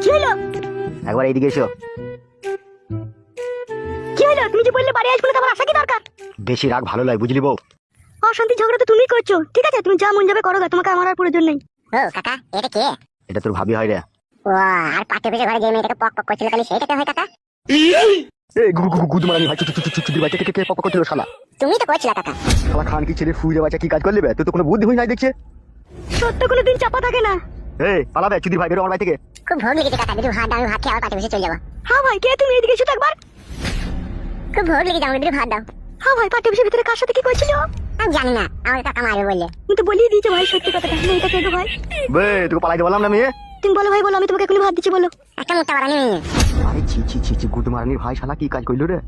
কি হলো একবার এইদিকে এসো কি হলো তুমি যে বললে বাড়ি আসবে না তোমার আসা কি দরকার বেশি রাগ ভালো নয় বুঝলি বউ অশান্তি ঝগড়া তো তুমি করছ ঠিক আছে তুমি যা মন যাবে করো গা, তোমাকে আমার আর প্রয়োজন নেই ও কাকা এটা কে এটা তোর ভাবি হয় রে ও আর পাটে পেছে ঘরে যে মেয়েটাকে পক পক করছিল খালি সেইটাকে হয় কাকা এই গু গু গুদ মারানি ভাই চুচু চুচু বাচ্চা কে কে পক করছিল শালা তুমি তো করছিল কাকা শালা খান কি ছেলে ফুইরে বাচ্চা কি কাজ করলি বে তুই তো কোনো বুদ্ধি হই নাই দেখছে সত্য কোনো দিন চাপা থাকে না এই পালাবে চুদির ভাই বেরো আমার বাড়ি থেকে খুব ভোগ লেগেছে কাকা যদি ভাত দাও ভাত খেয়ে আবার পাটে পেছে চলে যাব। হ্যাঁ ভাই কে তুমি এদিকে এসো একবার। খুব ভোগ লেগেছে আমাকে যদি ভাত দাও। হ্যাঁ ভাই পাঠ্য বিষয়ের ভিতরে কার সাথে কি করছিল? আমি জানি না আমার কাকা মারবে বললে। তুমি তো বলিয়ে দিয়েছ ভাই সত্যি কথাটা। মেয়েটা কে গো ভাই। বে তোকে পালাইতে বললাম না মেয়ে তুমি বলো ভাই বলো আমি তোমাকে এখনই ভাত দিচ্ছি বলো। একটা মোটা বাড়ানি মেয়ে। আরে ছি ছি ছি ছি গুদ মারানির ভাই শালা কি কাজ করল রে?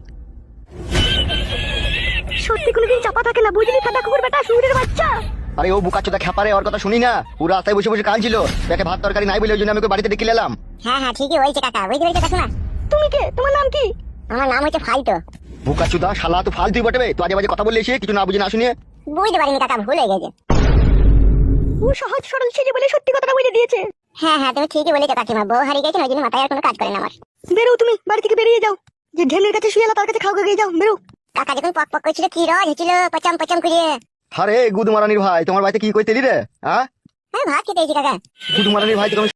সত্যি কোনোদিন চাপা থাকে না বুঝলি? ফাটা কুকুর বেটা শুয়োরের বাচ্চা। আরে ও বুকা চোদা খেপারে ওর কথা শুনি না। পুরো রাস্তায় বসে বসে কাঁদছিল। দেখে ভাত তরকারি নাই বলে ওই জন্য আমি ওকে বাড়িতে ডেকে এলাম। হ্যাঁ হ্যাঁ ঠিকই হয়েছে কাকা। বুঝতে পেরেছ কাকিমা? তুমি কে? তোমার নাম কি? আমার নাম হচ্ছে ফালতো। বুকা চোদা শালা তো ফালতুই বটে বে। তো আজে বাজে কথা বললে এসে কিছু না বুঝে না শুনিয়ে। বুঝতে পারিনি কাকা ভুল হয়ে গেছে। ও সহজ সরল ছেলে বলে সত্যি কথাটা বলে দিয়েছে। হ্যাঁ হ্যাঁ তুমি ঠিকই বলেছ কাকিমা। বউ হারিয়ে গেছে ওই জন্য মাথায় আর কোনো কাজ করে না আমার। বেরো তুমি বাড়ি থেকে বেরিয়ে যাও। যে ঢেমের কাছে শুয়ে এলা তার কাছে খাও গিয়ে যাও। বেরো। কাকা যখন পক পক করছিল কি রজ হচ্ছিল পচাম পচাম করে আরে গুদমারানির ভাই তোমার বাড়িতে কি কইতেলি রে হ্যাঁ ভাত খেতে এসেছি কাকা। গুদমারানির ভাই তোকে আমি